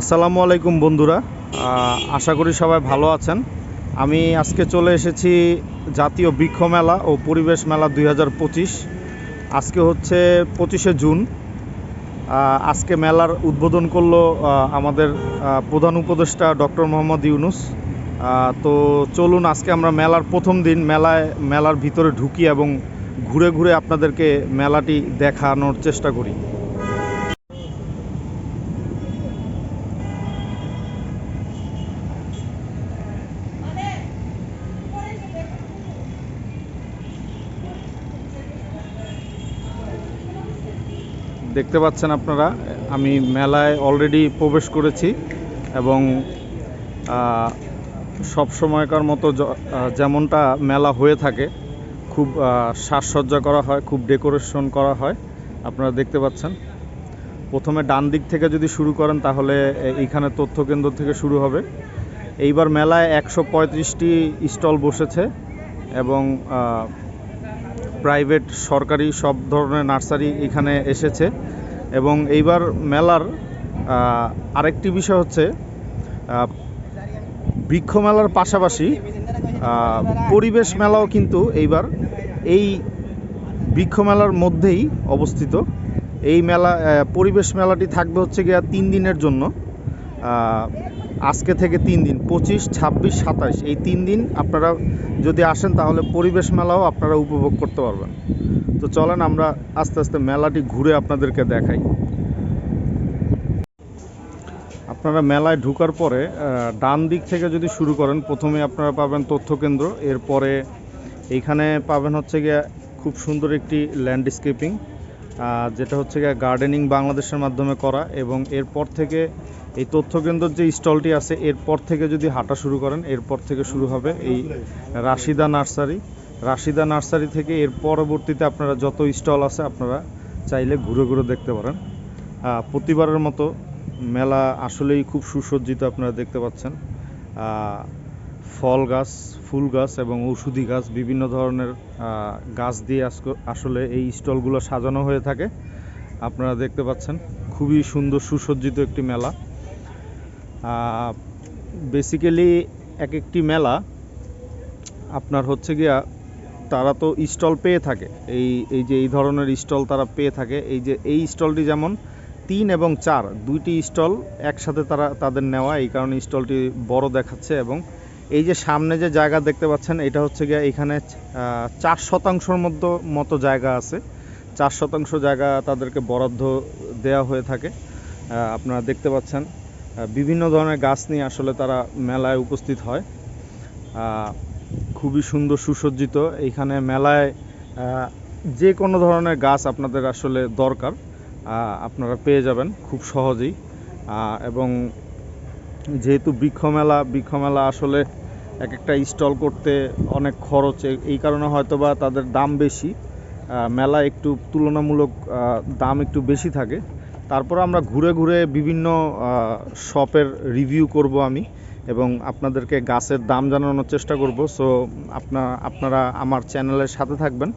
আসসালামু আলাইকুম বন্ধুরা। আশা করি সবাই ভালো আছেন। আমি আজকে চলে এসেছি জাতীয় বৃক্ষ মেলা ও পরিবেশ মেলা দুই হাজার পঁচিশ। আজকে হচ্ছে পঁচিশে জুন। আজকে মেলার উদ্বোধন করল আমাদের প্রধান উপদেষ্টা ডক্টর মোহাম্মদ ইউনুস। তো চলুন আজকে আমরা মেলার প্রথম দিন মেলায়, মেলার ভিতরে ঢুকি এবং ঘুরে ঘুরে আপনাদেরকে মেলাটি দেখানোর চেষ্টা করি। দেখতে পাচ্ছেন আপনারা, আমি মেলায় অলরেডি প্রবেশ করেছি এবং সব সময়কার মতো যেমনটা মেলা হয়ে থাকে, খুব সাজসজ্জা করা হয়, খুব ডেকোরেশন করা হয়, আপনারা দেখতে পাচ্ছেন। প্রথমে ডান দিক থেকে যদি শুরু করেন, তাহলে এইখানে তথ্য কেন্দ্র থেকে শুরু হবে। এইবার মেলায় একশো পঁয়ত্রিশটি স্টল বসেছে এবং প্রাইভেট সরকারি সব ধরনের নার্সারি এখানে এসেছে। এবং এইবার মেলার আরেকটি বিষয় হচ্ছে বৃক্ষ মেলার পাশাপাশি পরিবেশ মেলাও কিন্তু এইবার এই বৃক্ষ মেলার মধ্যেই অবস্থিত। এই মেলা পরিবেশ মেলাটি থাকবে হচ্ছে গিয়া তিন দিনের জন্য। আজকে থেকে তিন দিন, পঁচিশ, ছাব্বিশ সাতাশ এই তিন দিন আপনারা যদি আসেন তাহলে পরিবেশ মেলাও আপনারা উপভোগ করতে পারবেন। তো চলেন আমরা আস্তে আস্তে মেলাটি ঘুরে আপনাদেরকে দেখাই। আপনারা মেলায় ঢুকার পরে ডান দিক থেকে যদি শুরু করেন, প্রথমে আপনারা পাবেন তথ্য কেন্দ্র, এরপরে এইখানে পাবেন হচ্ছে গিয়ে খুব সুন্দর একটি ল্যান্ডস্কেপিং যেটা হচ্ছে গিয়ে গার্ডেনিং বাংলাদেশের মাধ্যমে করা এবং এরপর থেকে এই তথ্য কেন্দ্রের যে স্টলটি আছে, এরপর থেকে যদি হাঁটা শুরু করেন, এরপর থেকে শুরু হবে এই রাশিদা নার্সারি। রাশিদা নার্সারি থেকে এর পরবর্তীতে আপনারা যত স্টল আছে, আপনারা চাইলে ঘুরে ঘুরে দেখতে পারেন। প্রতিবারের মতো মেলা আসলেই খুব সুসজ্জিত আপনারা দেখতে পাচ্ছেন। ফল গাছ, ফুল গাছ এবং ঔষধি গাছ, বিভিন্ন ধরনের গাছ দিয়ে আসলে এই স্টলগুলো সাজানো হয়ে থাকে। আপনারা দেখতে পাচ্ছেন, খুবই সুন্দর সুসজ্জিত একটি মেলা। বেসিক্যালি এক একটি মেলা, আপনার হচ্ছে গিয়া তারা তো স্টল পেয়ে থাকে। এই এই যে এই ধরনের স্টল তারা পেয়ে থাকে। এই যে, এই স্টলটি যেমন তিন এবং চার, দুইটি স্টল একসাথে তারা, তাদের নেওয়া, এই কারণে স্টলটি বড় দেখাচ্ছে এবং এই যে সামনে যে জায়গা দেখতে পাচ্ছেন, এটা হচ্ছে গিয়ে এখানে চার শতাংশর মতো মতো জায়গা আছে। চার শতাংশ জায়গা তাদেরকে বরাদ্দ দেওয়া হয়ে থাকে। আপনারা দেখতে পাচ্ছেন। বিভিন্ন ধরনের গাছ নিয়ে আসলে তারা মেলায় উপস্থিত হয়। খুবই সুন্দর সুসজ্জিত। এইখানে মেলায় যে কোনো ধরনের গাছ আপনাদের আসলে দরকার আপনারা পেয়ে যাবেন খুব সহজেই। এবং যেহেতু বৃক্ষ মেলা বৃক্ষ মেলা আসলে এক একটা স্টল করতে অনেক খরচ এই কারণে হয়তো বা তাদের দাম বেশি। মেলা একটু তুলনামূলক দাম একটু বেশি থাকে। তারপর আমরা ঘুরে ঘুরে বিভিন্ন শপের রিভিউ করব আমি এবং আপনাদেরকে গাছের দাম জানানোর চেষ্টা করব। সো আপনার আপনারা আমার চ্যানেলের সাথে থাকবেন।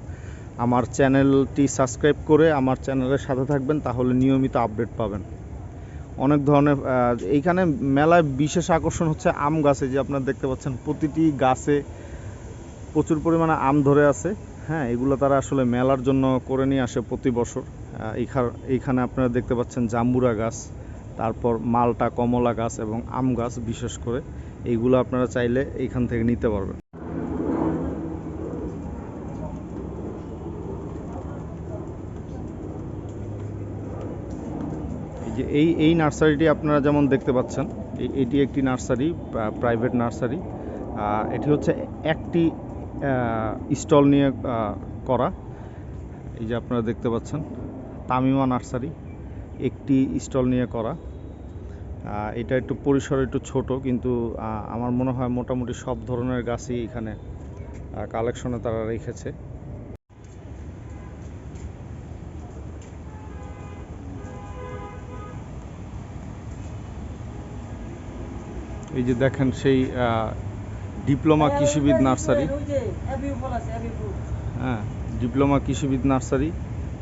আমার চ্যানেলটি সাবস্ক্রাইব করে আমার চ্যানেলের সাথে থাকবেন, তাহলে নিয়মিত আপডেট পাবেন। অনেক ধরনের এইখানে মেলায় বিশেষ আকর্ষণ হচ্ছে আম গাছে, যে আপনারা দেখতে পাচ্ছেন প্রতিটি গাছে প্রচুর পরিমাণে আম ধরে আছে। হ্যাঁ এগুলো তারা আসলে মেলার জন্য করে নিয়ে আসে প্রতি বছর। এইখানে আপনারা দেখতে পাচ্ছেন জাম্বুরা গাছ, তারপর মালটা কমলা গাছ এবং আম গাছ বিশেষ করে। এইগুলো আপনারা চাইলে এইখান থেকে নিতে পারবেন। এই যে এই এই নার্সারিটি আপনারা যেমন দেখতে পাচ্ছেন এটি একটি নার্সারি প্রাইভেট নার্সারি। এটি হচ্ছে একটি স্টল নিয়ে করা। এই যে আপনারা দেখতে পাচ্ছেন। তামিমা নার্সারি একটি স্টল নিয়ে করা এটা একটু পরিসর একটু ছোট কিন্তু আমার মনে হয় মোটামুটি সব ধরনের গাছই এখানে কালেকশনে তারা রেখেছে এই যে দেখেন সেই ডিপ্লোমা কৃষিবিদ নার্সারি হ্যাঁ ডিপ্লোমা কৃষিবিদ নার্সারি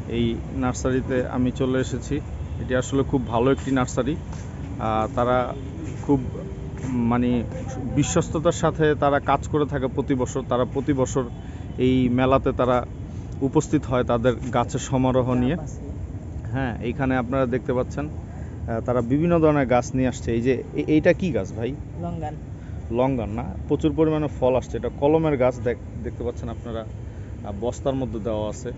এই নার্সারিতে আমি চলে এসেছি। এটি আসলে খুব ভালো একটি নার্সারি। তারা খুব মানে বিশ্বস্ততার সাথে তারা কাজ করে থাকে প্রতি বছর। তারা প্রতি বছর এই মেলাতে তারা উপস্থিত হয় তাদের গাছের সমারোহ নিয়ে। হ্যাঁ এইখানে আপনারা দেখতে পাচ্ছেন তারা বিভিন্ন ধরনের গাছ নিয়ে আসছে। এই যে এইটা কি গাছ ভাই? লঙ্গান। লঙ্গান না? প্রচুর পরিমাণে ফল আসছে। এটা কলমের গাছ দেখ- দেখতে পাচ্ছেন আপনারা। বস্তার মধ্যে দেওয়া আছে।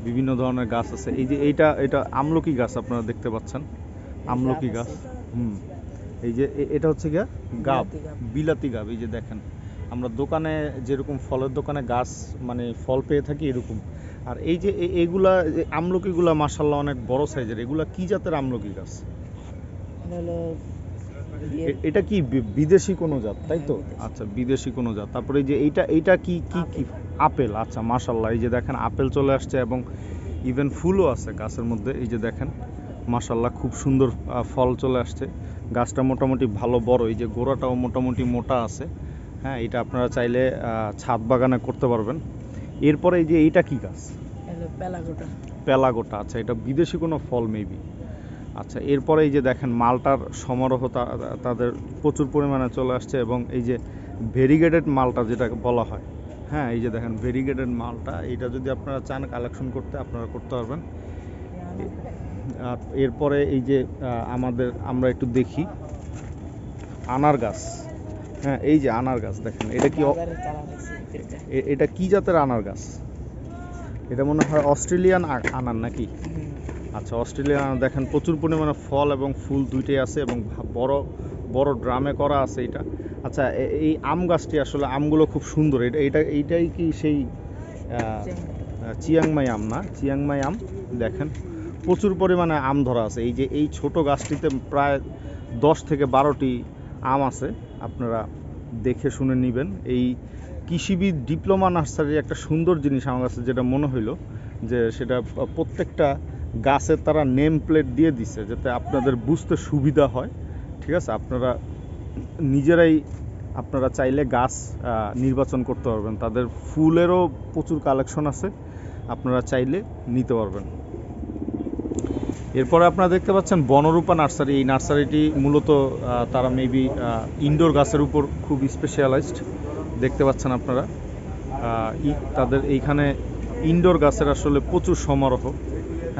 বিভিন্ন ধরনের গাছ আছে। এই যে এইটা এটা আমলকি গাছ আপনারা দেখতে পাচ্ছেন। আমলকি গাছ। হুম। এই যে এটা হচ্ছে গিয়া গাব। বিলাতি গাব। এই যে দেখেন। আমরা দোকানে যেরকম ফলের দোকানে গাছ মানে ফল পেয়ে থাকি এরকম। আর এই যে এইগুলা যে আমলকিগুলা মাসাল্লাহ অনেক বড় সাইজের এগুলা কি জাতের আমলকি গাছ? এটা ইয়ে, এটা কি বিদেশি কোনো জাত তাই তো? হ্যাঁ, আচ্ছা বিদেশি কোনো জাত। তারপরে এই যে এইটা এইটা কি কি কি আপেল। আচ্ছা মাশাল্লাহ এই যে দেখেন আপেল চলে আসছে এবং ইভেন ফুলও আছে গাছের মধ্যে। এই যে দেখেন মাশাল্লাহ খুব সুন্দর ফল চলে আসছে। গাছটা মোটামুটি ভালো বড়। এই যে গোড়াটাও মোটামুটি মোটা আছে। হ্যাঁ এটা আপনারা চাইলে ছাদ বাগানে করতে পারবেন। এরপরে এই যে এইটা কি গাছ? পেলাগোটা। পেলাগোটা। আচ্ছা এটা বিদেশি কোনো ফল মেবি? আচ্ছা এরপরে এই যে দেখেন মালটার সমারোহ তাদের প্রচুর পরিমাণে চলে আসছে এবং এই যে ভেরিগেটেড মালটা যেটাকে বলা হয় হ্যাঁ এই যে দেখেন ভেরিগেটেড মালটা এটা যদি আপনারা চান কালেকশন করতে আপনারা করতে পারবেন আর এরপরে এই যে আমাদের আমরা একটু দেখি আনার গাছ হ্যাঁ এই যে আনার গাছ দেখেন এটা কি এটা। কি জাতের আনার গাছ এটা মনে হয় অস্ট্রেলিয়ান আনার নাকি। আচ্ছা অস্ট্রেলিয়া, দেখেন, প্রচুর পরিমাণে ফল এবং ফুল দুইটাই আছে এবং বড় বড় ড্রামে করা আছে এটা। আচ্ছা এই আম গাছটি আসলে আমগুলো খুব সুন্দর। এটা এটা, এইটাই কি সেই চিয়াংমাই আম না? চিয়াংমাই আম, দেখেন, প্রচুর পরিমাণে আম ধরা আছে। এই যে, এই ছোট গাছটিতে প্রায় দশ থেকে বারোটি আম আছে। আপনারা দেখে শুনে নেবেন। এই কৃষিবিদ ডিপ্লোমা নার্সারি একটা সুন্দর জিনিস আমার কাছে যেটা মনে হইল, যে সেটা প্রত্যেকটা গাছের তারা নেম প্লেট দিয়ে দিছে যাতে আপনাদের বুঝতে সুবিধা হয়। ঠিক আছে? আপনারা নিজেরাই আপনারা চাইলে গাছ নির্বাচন করতে পারবেন। তাদের ফুলেরও প্রচুর কালেকশন আছে। আপনারা চাইলে নিতে পারবেন। এরপরে আপনারা দেখতে পাচ্ছেন বনরূপা নার্সারি। এই নার্সারিটি মূলত তারা মেবি ইনডোর গাছের উপর খুব স্পেশালাইজড দেখতে পাচ্ছেন আপনারা। তাদের এইখানে ইনডোর গাছের আসলে প্রচুর সমারোহ।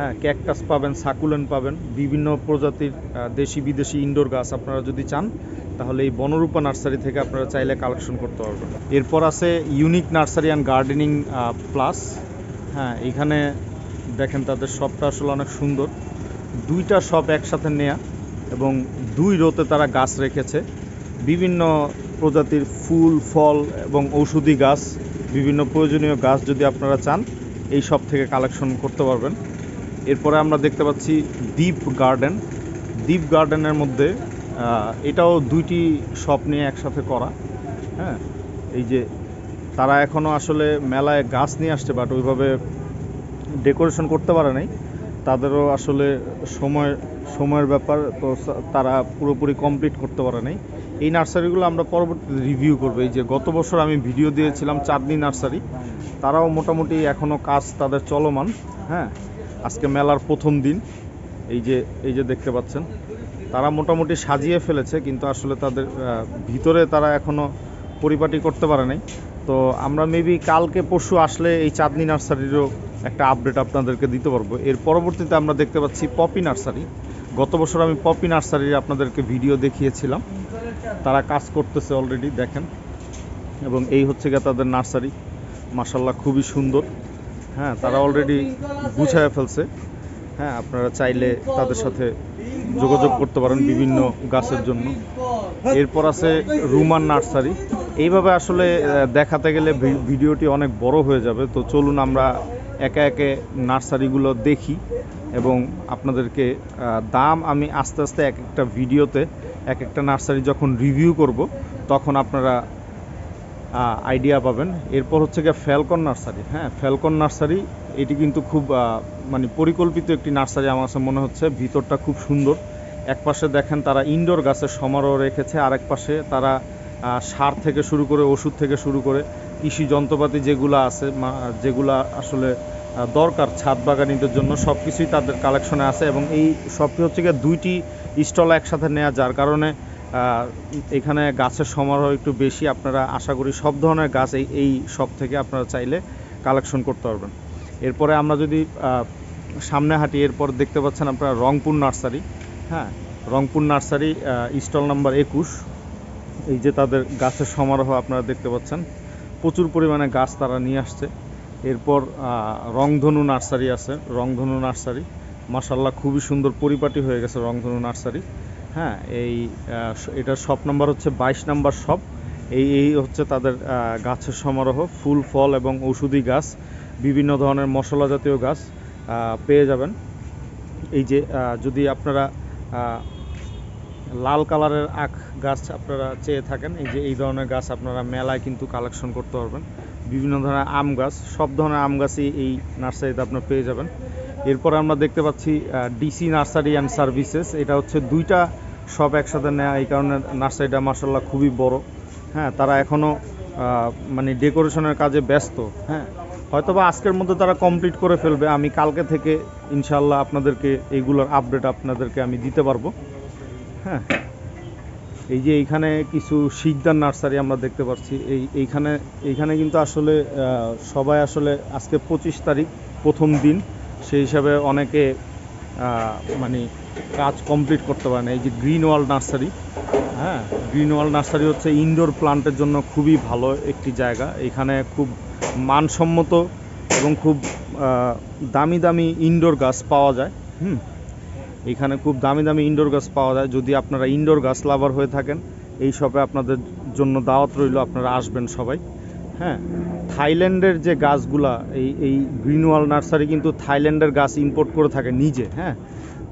হ্যাঁ ক্যাকটাস পাবেন সাকুলেন পাবেন, বিভিন্ন প্রজাতির দেশি বিদেশি ইনডোর গাছ আপনারা যদি চান, তাহলে এই বনরূপা নার্সারি থেকে আপনারা চাইলে কালেকশন করতে পারবেন। এরপর আছে unique nursery and gardening plus. হ্যাঁ এখানে দেখেন তাদের শপটা আসলে অনেক সুন্দর। দুইটা শপ একসাথে নেয়া এবং দুই রোতে তারা গাছ রেখেছে। বিভিন্ন প্রজাতির ফুল, ফল এবং ঔষধি গাছ, বিভিন্ন প্রয়োজনীয় গাছ যদি আপনারা চান, এই সব থেকে কালেকশন করতে পারবেন। এরপরে আমরা দেখতে পাচ্ছি দ্বীপ গার্ডেন। দ্বীপ গার্ডেনের মধ্যে এটাও দুইটি শপ নিয়ে একসাথে করা হ্যাঁ? এই যে তারা এখনও আসলে মেলায় গাছ নিয়ে আসছে বাট ওইভাবে ডেকোরেশন করতে পারে নাই। তাদেরও আসলে সময়, সময়ের ব্যাপার, তো তারা পুরোপুরি কমপ্লিট করতে পারে নাই। এই নার্সারিগুলো আমরা পরবর্তীতে রিভিউ করব। এই যে গত বছর আমি ভিডিও দিয়েছিলাম চাঁদনি নার্সারি, তারাও মোটামুটি এখনও কাজ তাদের চলমান হ্যাঁ? আজকে মেলার প্রথম দিন। এই যে এই যে দেখতে পাচ্ছেন। তারা মোটামুটি সাজিয়ে ফেলেছে, কিন্তু আসলে তাদের ভিতরে তারা এখনও পরিপাটি করতে পারে নাই। তো আমরা মেবি কালকে পরশু আসলে এই চাঁদনি নার্সারিরও একটা আপডেট আপনাদেরকে দিতে পারব। এর পরবর্তীতে আমরা দেখতে পাচ্ছি পপি নার্সারি। গত বছর আমি পপি নার্সারির আপনাদেরকে ভিডিও দেখিয়েছিলাম। তারা কাজ করতেছে অলরেডি দেখেন। এবং এই হচ্ছে গিয়ে তাদের নার্সারি। মাসাল্লাহ খুবই সুন্দর। হ্যাঁ তারা অলরেডি গুছায় ফেলছে। হ্যাঁ আপনারা চাইলে তাদের সাথে যোগাযোগ করতে পারেন বিভিন্ন গাছের জন্য। এরপর আছে রুমান নার্সারি। এইভাবে আসলে দেখাতে গেলে ভিডিওটি অনেক বড় হয়ে যাবে। তো চলুন আমরা একে একে নার্সারিগুলো দেখি এবং আপনাদেরকে দাম আমি আস্তে আস্তে এক একটা ভিডিওতে এক একটা নার্সারি যখন রিভিউ করব, তখন আপনারা আইডিয়া পাবেন। এরপর হচ্ছে গিয়ে ফ্যালকন নার্সারি হ্যাঁ ফ্যালকন নার্সারি এটি কিন্তু খুব মানে পরিকল্পিত একটি নার্সারি আমার কাছে মনে হচ্ছে। ভিতরটা খুব সুন্দর। এক পাশে দেখেন তারা ইনডোর গাছের সমারোহ রেখেছে, আরেক পাশে তারা সার থেকে শুরু করে, ওষুধ থেকে শুরু করে, কৃষি যন্ত্রপাতি যেগুলো আছে যেগুলা আসলে দরকার ছাদ বাগানিদের জন্য সব কিছুই তাদের কালেকশনে আছে এবং এই শপটি হচ্ছে গিয়ে দুইটি স্টল একসাথে নেওয়া যার কারণে এখানে গাছের সমারোহ একটু বেশি। আপনারা আশা করি সব ধরনের গাছ এই এই সব থেকে আপনারা চাইলে কালেকশন করতে পারবেন। এরপরে আমরা যদি সামনে হাঁটি, এরপর দেখতে পাচ্ছেন আপনারা রংপুর নার্সারি। হ্যাঁ রংপুর নার্সারি স্টল নাম্বার একুশ। এই যে তাদের গাছের সমারোহ আপনারা দেখতে পাচ্ছেন। প্রচুর পরিমাণে গাছ তারা নিয়ে আসছে। এরপর রংধনু নার্সারি আছে, রংধনু নার্সারি। মাসাল্লাহ খুবই সুন্দর পরিপাটি হয়ে গেছে রংধনু নার্সারি। হ্যাঁ এই এটার শপ নাম্বার হচ্ছে বাইশ নাম্বার শপ এই এই হচ্ছে তাদের গাছের সমারোহ, ফুল, ফল এবং ঔষধি গাছ, বিভিন্ন ধরনের মশলা জাতীয় গাছ পেয়ে যাবেন। এই যে যদি আপনারা লাল কালারের আখ গাছ আপনারা চেয়ে থাকেন, এই যে, এই ধরনের গাছ আপনারা মেলায় কিন্তু কালেকশন করতে পারবেন। বিভিন্ন ধরনের আম গাছ, সব ধরনের আম গাছই এই নার্সারিতে আপনারা পেয়ে যাবেন। এরপর আমরা দেখতে পাচ্ছি ডিসি নার্সারি অ্যান্ড সার্ভিসেস এটা হচ্ছে দুইটা সব একসাথে নেওয়া এই কারণে নার্সারিটা মার্শাল্লাহ খুবই বড়। হ্যাঁ তারা এখনও মানে ডেকোরেশনের কাজে ব্যস্ত। হ্যাঁ হয়তোবা আজকের মধ্যে তারা কমপ্লিট করে ফেলবে। আমি কালকে থেকে ইনশাল্লাহ আপনাদেরকে এইগুলোর আপডেট আপনাদেরকে আমি দিতে পারব। হ্যাঁ এই যে এইখানে কিছু শিকদার নার্সারি আমরা দেখতে পাচ্ছি। এই, এইখানে এইখানে কিন্তু আসলে সবাই আসলে আজকে পঁচিশ তারিখ প্রথম দিন। সেই হিসাবে অনেকে মানে কাজ কমপ্লিট করতে পারে না। এই যে গ্রিন ওয়াল নার্সারি হ্যাঁ? গ্রিন ওয়াল নার্সারি হচ্ছে ইনডোর প্লান্টের জন্য খুবই ভালো একটি জায়গা। এখানে খুব মানসম্মত এবং খুব দামি দামি ইনডোর গাছ পাওয়া যায়। হুম? এখানে খুব দামি দামি ইনডোর গাছ পাওয়া যায়। যদি আপনারা ইনডোর গাছ লাভার হয়ে থাকেন, এই শপে আপনাদের জন্য দাওয়াত রইল। আপনারা আসবেন সবাই। হ্যাঁ থাইল্যান্ডের যে গাছগুলা, এই এই গ্রিনওয়াল নার্সারি কিন্তু থাইল্যান্ডের গাছ ইম্পোর্ট করে থাকে নিজে হ্যাঁ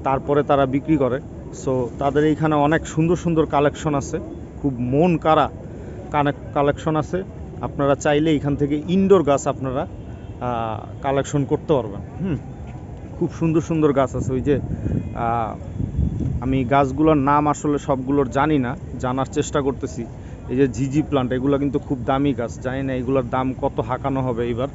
তারপরে তারা বিক্রি করে। সো তাদের এইখানে অনেক সুন্দর সুন্দর কালেকশন আছে, খুব মন কারা কানেক কালেকশন আছে। আপনারা চাইলে এখান থেকে ইনডোর গাছ আপনারা কালেকশন করতে পারবেন, হুম। খুব সুন্দর সুন্দর গাছ আছে, ওই যে আমি গাছগুলোর নাম আসলে সবগুলোর জানি না, জানার চেষ্টা করতেছি। এই যে ঝিঝি প্লান্ট এগুলো কিন্তু খুব দামি গাছ, জানি না এগুলোর দাম কত হাঁকানো হবে এবার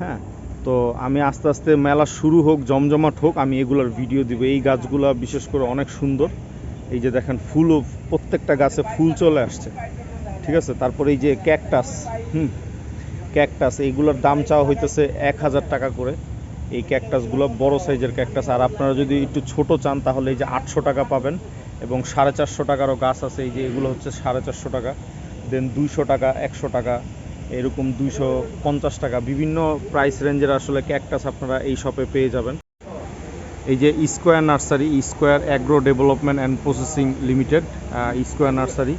হ্যাঁ? তো আমি আস্তে আস্তে মেলা শুরু হোক, জমজমাট হোক, আমি এগুলোর ভিডিও দিব। এই গাছগুলো বিশেষ করে অনেক সুন্দর। এই যে দেখেন, ফুলও প্রত্যেকটা গাছে ফুল চলে আসছে, ঠিক আছে? তারপরে এই যে ক্যাকটাস হুম ক্যাকটাস এইগুলোর দাম চাওয়া হইতেছে এক হাজার টাকা করে। এই ক্যাকটাসগুলো বড় সাইজের ক্যাকটাস আর আপনারা যদি একটু ছোট চান, তাহলে এই যে আটশো টাকা পাবেন। এবং সাড়ে চারশো টাকারও গাছ আছে, এই যে এগুলো হচ্ছে সাড়ে চারশো টাকা দেন দুইশো টাকা, একশো টাকা, এরকম দুইশো পঞ্চাশ টাকা, বিভিন্ন প্রাইস রেঞ্জের আসলে ক্যাকটাস আপনারা এই শপে পেয়ে যাবেন। এই যে square nursery square agro development and processing limited square nursery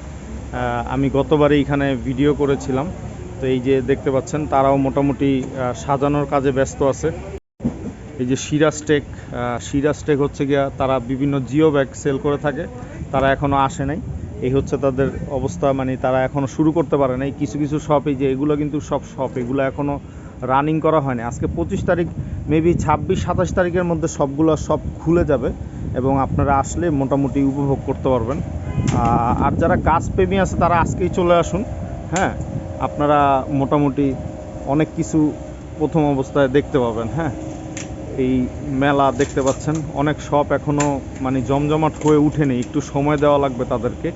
আমি গতবারে এখানে ভিডিও করেছিলাম। তো এই যে দেখতে পাচ্ছেন, তারাও মোটামুটি সাজানোর কাজে ব্যস্ত আছে। এই যে সিরাজ টেক সিরাজ টেক হচ্ছে গিয়া তারা বিভিন্ন জিও ব্যাগ সেল করে থাকে, তারা এখনও আসে নাই। এই হচ্ছে তাদের অবস্থা মানে তারা এখনও শুরু করতে পারে নাই। কিছু কিছু শপ এই যে এগুলো কিন্তু সব শপ এগুলো এখনও রানিং করা হয়নি আজকে পঁচিশ তারিখ মেবি ছাব্বিশ, সাতাশ তারিখের মধ্যে সবগুলো সব খুলে যাবে এবং আপনারা আসলে মোটামুটি উপভোগ করতে পারবেন। আর যারা গাছ প্রেমী আছে, তারা আজকেই চলে আসুন হ্যাঁ? আপনারা মোটামুটি অনেক কিছু প্রথম অবস্থায় দেখতে পাবেন হ্যাঁ? এই মেলা দেখতে পাচ্ছেন। অনেক শপ এখনও মানে জমজমাট হয়ে উঠেনি। একটু সময় দেওয়া লাগবে তাদেরকে।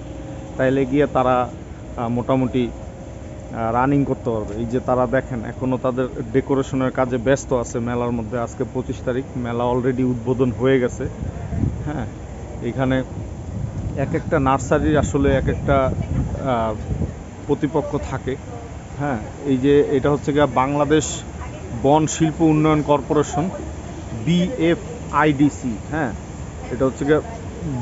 তাইলে গিয়ে তারা মোটামুটি রানিং করতে পারবে। এই যে তারা দেখেন এখনও তাদের ডেকোরেশনের কাজে ব্যস্ত আছে মেলার মধ্যে। আজকে পঁচিশ তারিখ, মেলা অলরেডি উদ্বোধন হয়ে গেছে। হ্যাঁ এখানে এক একটা নার্সারির আসলে এক একটা প্রতিপক্ষ থাকে। হ্যাঁ এই যে এটা হচ্ছে গিয়ে বাংলাদেশ বন শিল্প উন্নয়ন কর্পোরেশন। বিএফআইডিসি হ্যাঁ? এটা হচ্ছে গিয়ে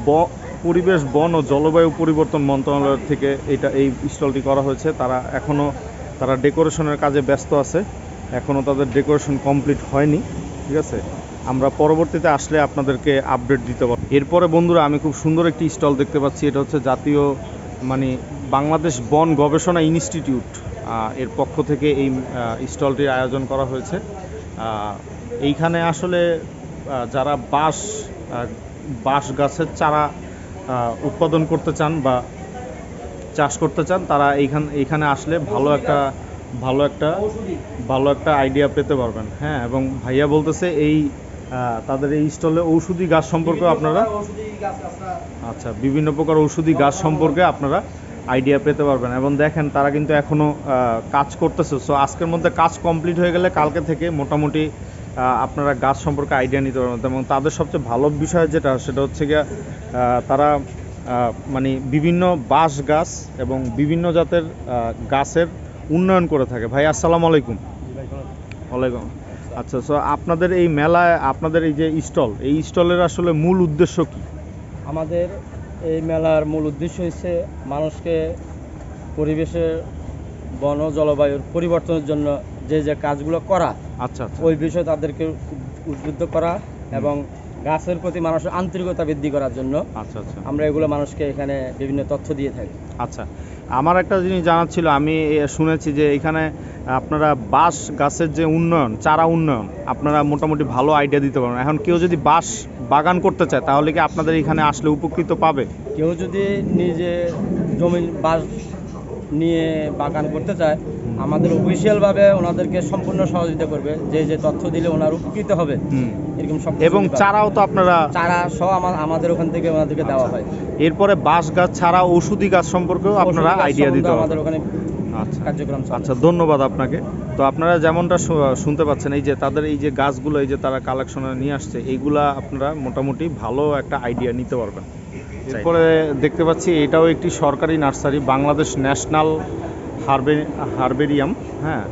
ব- পরিবেশ, বন ও জলবায়ু পরিবর্তন মন্ত্রণালয় থেকে এটা এই স্টলটি করা হয়েছে। তারা এখনও তারা ডেকোরেশনের কাজে ব্যস্ত আছে। এখনও তাদের ডেকোরেশন কমপ্লিট হয়নি, ঠিক আছে? আমরা পরবর্তীতে আসলে আপনাদেরকে আপডেট দিতে পারব। এরপরে বন্ধুরা, আমি খুব সুন্দর একটি স্টল দেখতে পাচ্ছি। এটা হচ্ছে জাতীয় মানে বাংলাদেশ বন গবেষণা ইনস্টিটিউট এর পক্ষ থেকে এই স্টলটির আয়োজন করা হয়েছে। এইখানে আসলে যারা বাঁশ বাঁশ গাছের চারা উৎপাদন করতে চান বা চাষ করতে চান, তারা এইখান, এইখানে আসলে ভালো একটা ভালো একটা ভালো একটা আইডিয়া পেতে পারবেন। হ্যাঁ এবং ভাইয়া বলতেছে এই তাদের এই স্টলে ঔষধি গাছ সম্পর্কে আপনারা আচ্ছা বিভিন্ন প্রকার ঔষধি গাছ সম্পর্কে আপনারা আইডিয়া পেতে পারবেন। এবং দেখেন, তারা কিন্তু এখনও কাজ করতেছে। সো আজকের মধ্যে কাজ কমপ্লিট হয়ে গেলে কালকে থেকে মোটামুটি আপনারা গাছ সম্পর্কে আইডিয়া নিতে পারবেন। এবং তাদের সবচেয়ে ভালো বিষয় যেটা, সেটা হচ্ছে গিয়া তারা মানে বিভিন্ন বাঁশ গাছ এবং বিভিন্ন জাতের গাছের উন্নয়ন করে থাকে। ভাই, আসসালামু আলাইকুম। ওয়ালাইকুম। আচ্ছা সো আপনাদের এই মেলায়, আপনাদের এই যে স্টল, এই স্টলের আসলে মূল উদ্দেশ্য কি? আমাদের এই মেলার মূল উদ্দেশ্য হচ্ছে মানুষকে পরিবেশের বন জলবায়ুর পরিবর্তনের জন্য যে যে কাজগুলো করা আচ্ছা আচ্ছা। ওই বিষয়ে তাদেরকে উদ্বুদ্ধ করা এবং গাছের প্রতি মানুষের আন্তরিকতা বৃদ্ধি করার জন্য আচ্ছা আচ্ছা। আমরা এগুলো মানুষকে এখানে বিভিন্ন তথ্য দিয়ে থাকি। আচ্ছা। আমার একটা জিনিস জানার ছিল আমি শুনেছি যে এখানে আপনারা বাঁশ গাছের যে উন্নয়ন চারা উন্নয়ন আপনারা মোটামুটি ভালো আইডিয়া দিতে পারেন এখন কেউ যদি বাঁশ বাগান করতে চায় তাহলে কি আপনাদের এখানে আসলে উপকৃত পাবে? কেউ যদি নিজে জমি বাস নিয়ে বাগান করতে চায় আমাদের অফিসিয়ালভাবে ওনাদেরকে সম্পূর্ণ সহযোগিতা করবে। যে যে তথ্য দিলে ওনার উপকৃত হবে এরকম সব এবং চারাও তো আপনারা চারা সহ আমা- আমাদের ওখান থেকে ওনাদেরকে দেওয়া হয়। এরপরে বাঁশ গাছ ছাড়া ওষুধি গাছ সম্পর্কেও আপনারা আইডিয়া দিতে আমাদের ওখানে আচ্ছা। কার্যক্রম আচ্ছা ধন্যবাদ আপনাকে। তো আপনারা যেমনটা শুনতে পাচ্ছেন এই যে তাদের এই যে গাছগুলো এই যে তারা কালেকশনে নিয়ে আসছে এইগুলা আপনারা মোটামুটি ভালো একটা আইডিয়া নিতে পারবেন। এরপরে দেখতে পাচ্ছি এটাও একটি সরকারি নার্সারি বাংলাদেশ ন্যাশনাল হারবে হারবেরিয়াম হ্যাঁ?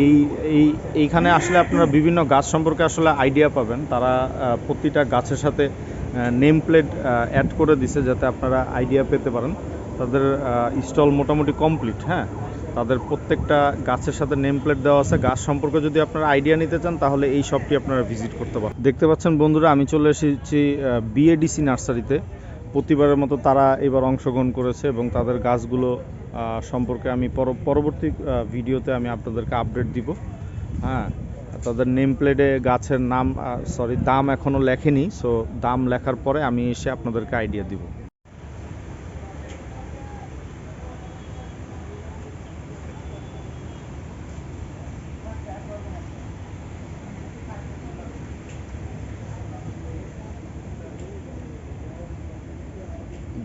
এই এই এইখানে আসলে আপনারা বিভিন্ন গাছ সম্পর্কে আসলে আইডিয়া পাবেন। তারা প্রতিটা গাছের সাথে নেম প্লেট অ্যাড করে দিছে যাতে আপনারা আইডিয়া পেতে পারেন। তাদের স্টল মোটামুটি কমপ্লিট হ্যাঁ? তাদের প্রত্যেকটা গাছের সাথে নেম প্লেট দেওয়া আছে। গাছ সম্পর্কে যদি আপনারা আইডিয়া নিতে চান, তাহলে এই শপটি আপনারা ভিজিট করতে পারেন দেখতে পাচ্ছেন বন্ধুরা, আমি চলে এসেছি বিএডিসি নার্সারিতে প্রতিবারের মতো তারা এবার অংশগ্রহণ করেছে এবং তাদের গাছগুলো সম্পর্কে আমি পর- পরবর্তী ভিডিওতে আমি আপনাদেরকে আপডেট দিব। হ্যাঁ তাদের নেম প্লেটে গাছের নাম সরি দাম এখনও লেখেনি সো দাম লেখার পরে আমি এসে আপনাদেরকে আইডিয়া দিব।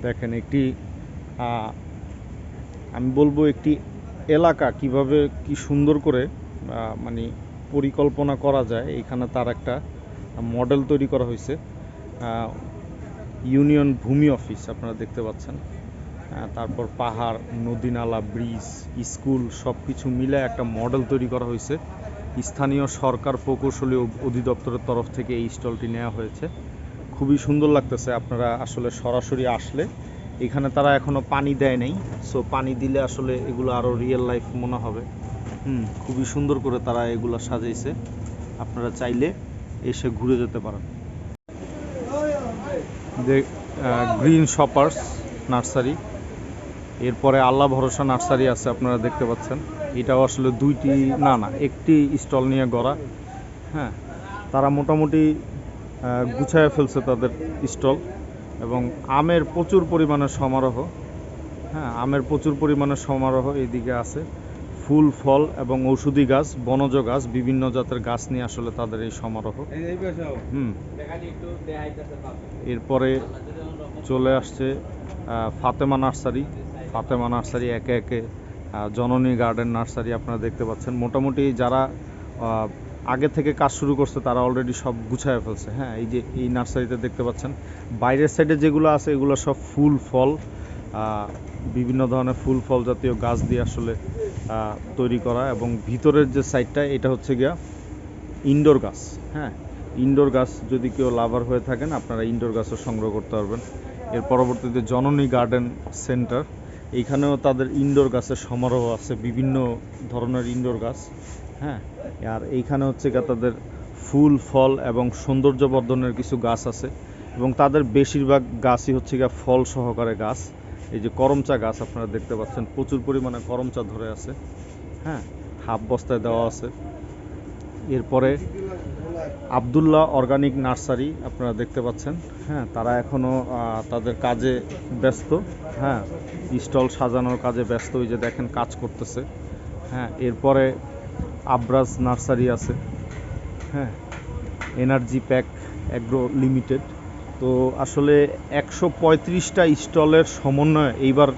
দেখেন একটি আমি বলব একটি এলাকা কীভাবে কি সুন্দর করে মানে পরিকল্পনা করা যায়। এখানে তার একটা মডেল তৈরি করা হয়েছে ইউনিয়ন ভূমি অফিস আপনারা দেখতে পাচ্ছেন। তারপর পাহাড় নদী নালা ব্রিজ স্কুল সব কিছু মিলে একটা মডেল তৈরি করা হয়েছে। স্থানীয় সরকার প্রকৌশলী অধিদপ্তরের তরফ থেকে এই স্টলটি নেওয়া হয়েছে। খুবই সুন্দর লাগতেছে, আপনারা আসলে সরাসরি আসলে এখানে তারা এখনও পানি দেয় নাই। সো পানি দিলে আসলে এগুলো আরও রিয়েল লাইফ মনে হবে। হুম, খুবই সুন্দর করে তারা এগুলো সাজাইছে। আপনারা চাইলে এসে ঘুরে যেতে পারেন। গ্রিন শপার্স নার্সারি এরপরে আল্লাহ ভরসা নার্সারি আছে, আপনারা দেখতে পাচ্ছেন। এটাও আসলে দুইটি, না না, একটি স্টল নিয়ে গড়া। হ্যাঁ তারা মোটামুটি গুছায় ফেলছে তাদের স্টল এবং আমের প্রচুর পরিমাণে সমারোহ। হ্যাঁ আমের প্রচুর পরিমাণে সমারোহ এইদিকে আছে। ফুল ফল এবং ঔষধি গাছ বনজ গাছ বিভিন্ন জাতের গাছ নিয়ে আসলে তাদের এই সমারোহ। হুম। এরপরে চলে আসছে ফাতেমা নার্সারি। ফাতেমা নার্সারি একে একে জননী গার্ডেন নার্সারি আপনারা দেখতে পাচ্ছেন। মোটামুটি যারা আগে থেকে কাজ শুরু করছে, তারা অলরেডি সব গুছায় ফেলছে। হ্যাঁ এই যে এই নার্সারিতে দেখতে পাচ্ছেন, বাইরের সাইডে যেগুলো আছে, এগুলো সব ফুল ফল বিভিন্ন ধরনের ফুল ফল জাতীয় গাছ দিয়ে আসলে তৈরি করা এবং ভিতরের যে সাইডটা এটা হচ্ছে গিয়া ইনডোর গাছ। হ্যাঁ ইনডোর গাছ যদি কেউ লাভার হয়ে থাকেন, আপনারা ইনডোর গাছও সংগ্রহ করতে পারবেন। এর পরবর্তীতে জননী গার্ডেন সেন্টার এইখানেও তাদের ইনডোর গাছের সমারোহ আছে, বিভিন্ন ধরনের ইনডোর গাছ। হ্যাঁ আর এইখানে হচ্ছে গিয়ে তাদের ফুল, ফল এবং সৌন্দর্য বর্ধনের কিছু গাছ আছে এবং তাদের বেশিরভাগ গাছই হচ্ছে গিয়ে ফল সহকারে গাছ। এই যে করমচা গাছ আপনারা দেখতে পাচ্ছেন, প্রচুর পরিমাণে করমচা ধরে আছে। হ্যাঁ হাফ বস্তায় দেওয়া আছে। এরপরে আবদুল্লাহ অর্গানিক নার্সারি আপনারা দেখতে পাচ্ছেন। হ্যাঁ তারা এখনও তাদের কাজে ব্যস্ত। হ্যাঁ স্টল সাজানোর কাজে ব্যস্ত। ওই যে দেখেন, কাজ করতেছে। হ্যাঁ এরপরে আব্রাজ নার্সারি আছে। হ্যাঁ এনার্জি প্যাক অ্যাগ্রো লিমিটেড। তো আসলে একশো পঁয়ত্রিশটা স্টলের সমন্বয়ে এইবার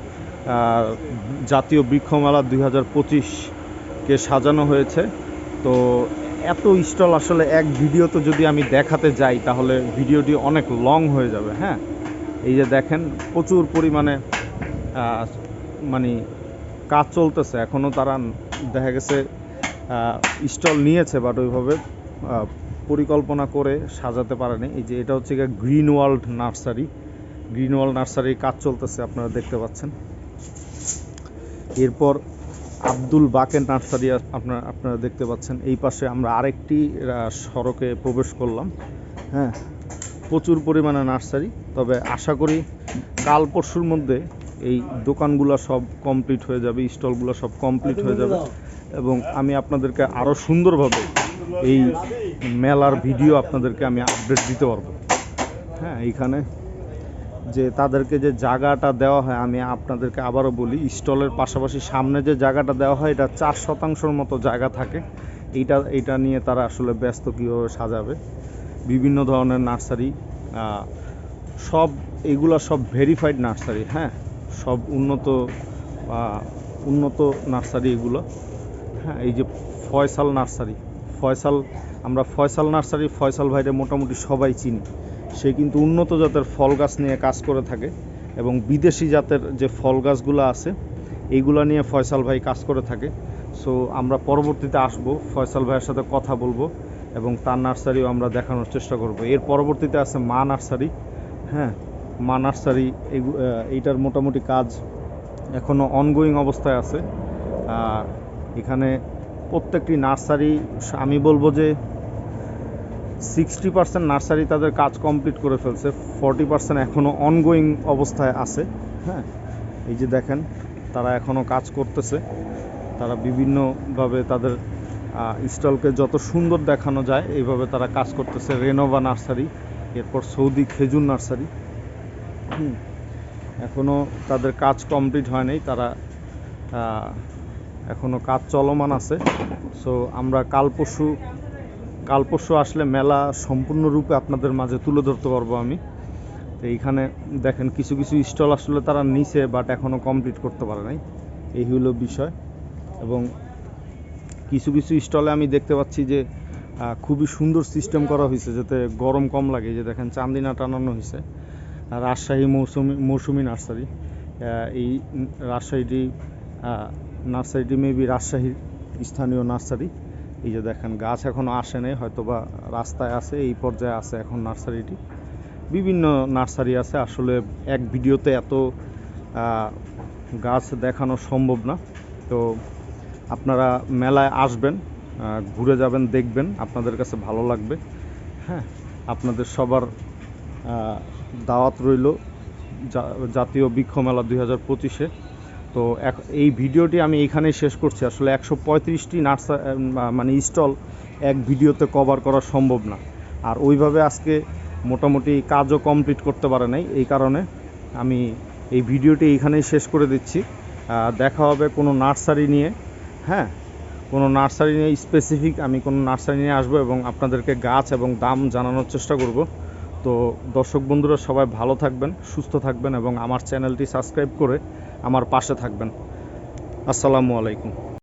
জাতীয় বৃক্ষমেলা দুই হাজার পঁচিশকে সাজানো হয়েছে। তো এত স্টল আসলে এক ভিডিওতে যদি আমি দেখাতে যাই, তাহলে ভিডিওটি অনেক লং হয়ে যাবে। হ্যাঁ এই যে দেখেন, প্রচুর পরিমাণে মানে কাজ চলতেছে। এখনও তারা দেখা গেছে স্টল নিয়েছে বাট ওইভাবে পরিকল্পনা করে সাজাতে পারেনি। এই যে এটা হচ্ছে green world nursery green world নার্সারির কাজ চলতেছে, আপনারা দেখতে পাচ্ছেন। এরপর আব্দুল বাকের নার্সারি আপনারা আপনারা দেখতে পাচ্ছেন। এই পাশে আমরা আরেকটি সড়কে প্রবেশ করলাম। হ্যাঁ প্রচুর পরিমাণে নার্সারি তবে আশা করি কাল পরশুর মধ্যে এই দোকানগুলো সব কমপ্লিট হয়ে যাবে স্টলগুলো সব কমপ্লিট হয়ে যাবে। এবং আমি আপনাদেরকে আরও সুন্দরভাবে এই মেলার ভিডিও আপনাদেরকে আমি আপডেট দিতে পারব। হ্যাঁ এইখানে যে তাদেরকে যে জায়গাটা দেওয়া হয়, আমি আপনাদেরকে আবারও বলি, স্টলের পাশাপাশি সামনে যে জায়গাটা দেওয়া হয়, এটা চার শতাংশের মতো জায়গা থাকে। এইটা এইটা নিয়ে তারা আসলে ব্যস্ত কীভাবে সাজাবে। বিভিন্ন ধরনের নার্সারি সব, এগুলো সব ভেরিফাইড নার্সারি হ্যাঁ? সব উন্নত উন্নত নার্সারি এগুলো। হ্যাঁ এই যে ফয়সাল নার্সারি। ফয়সাল, আমরা ফয়সাল নার্সারি, ফয়সাল ভাইরে মোটামুটি সবাই চিনি। সে কিন্তু উন্নত জাতের ফল গাছ নিয়ে কাজ করে থাকে এবং বিদেশি জাতের যে ফল গাছগুলো আছে, এইগুলো নিয়ে ফয়সাল ভাই কাজ করে থাকে। সো আমরা পরবর্তীতে আসব, ফয়সাল ভাইয়ের সাথে কথা বলব এবং তার নার্সারিও আমরা দেখানোর চেষ্টা করব। এর পরবর্তীতে আছে মা নার্সারি। হ্যাঁ মা নার্সারি এইটার মোটামুটি কাজ এখনও অনগোয়িং অবস্থায় আছে। এখানে প্রত্যেকটি নার্সারি আমি বলব যে সিক্সটি পার্সেন্ট নার্সারি তাদের কাজ কমপ্লিট করে ফেলছে ফর্টি পার্সেন্ট এখনও অনগোয়িং অবস্থায় আছে হ্যাঁ? এই যে দেখেন তারা এখনও কাজ করতেছে তারা বিভিন্নভাবে তাদের স্টলকে যত সুন্দর দেখানো যায় এইভাবে তারা কাজ করতেছে রেনোভা নার্সারি এরপর সৌদি খেজুর নার্সারি এখনও তাদের কাজ কমপ্লিট হয়নি তারা আহ, এখনও কাজ চলমান আছে। সো আমরা কাল পরশু কাল পরশু আসলে মেলা সম্পূর্ণরূপে আপনাদের মাঝে তুলে ধরতে পারব আমি। তো এইখানে দেখেন কিছু কিছু স্টল আসলে তারা নিছে বাট এখনও কমপ্লিট করতে পারে নাই। এই হলো বিষয়। এবং কিছু কিছু স্টলে আমি দেখতে পাচ্ছি যে খুবই সুন্দর সিস্টেম করা হয়েছে, যাতে গরম কম লাগে। যে দেখেন চান্দিনা টানানো হয়েছে। রাজশাহী মৌসুমি মৌসুমি নার্সারি। এই রাজশাহীটি নার্সারিটি মেবি রাজশাহীর স্থানীয় নার্সারি। এই যে দেখেন, গাছ এখনও আসে নাই হয়তো বা রাস্তায় আছে, এই পর্যায়ে আছে এখন নার্সারিটি বিভিন্ন নার্সারি আছে, আসলে এক ভিডিওতে এত গাছ দেখানো সম্ভব না। তো আপনারা মেলায় আসবেন ঘুরে যাবেন, দেখবেন, আপনাদের কাছে ভালো লাগবে। হ্যাঁ আপনাদের সবার দাওয়াত রইল। জাতীয় বৃক্ষ মেলা দুই হাজার পঁচিশে। তো এই ভিডিওটি আমি এইখানেই শেষ করছি। আসলে একশো পঁয়ত্রিশটি নার্সা মানে স্টল এক ভিডিওতে কভার করা সম্ভব না। আর ওইভাবে আজকে মোটামুটি কাজও কমপ্লিট করতে পারে নাই। এই কারণে আমি এই ভিডিওটি এইখানেই শেষ করে দিচ্ছি। দেখা হবে কোনো নার্সারি নিয়ে। হ্যাঁ কোনো নার্সারি নিয়ে স্পেসিফিক আমি কোনো নার্সারি নিয়ে আসব এবং আপনাদেরকে গাছ এবং দাম জানানোর চেষ্টা করব। তো দর্শক বন্ধুরা সবাই ভালো থাকবেন, সুস্থ থাকবেন এবং আমার চ্যানেলটি সাবস্ক্রাইব করে আমার পাশে থাকবেন। আসসালামু আলাইকুম।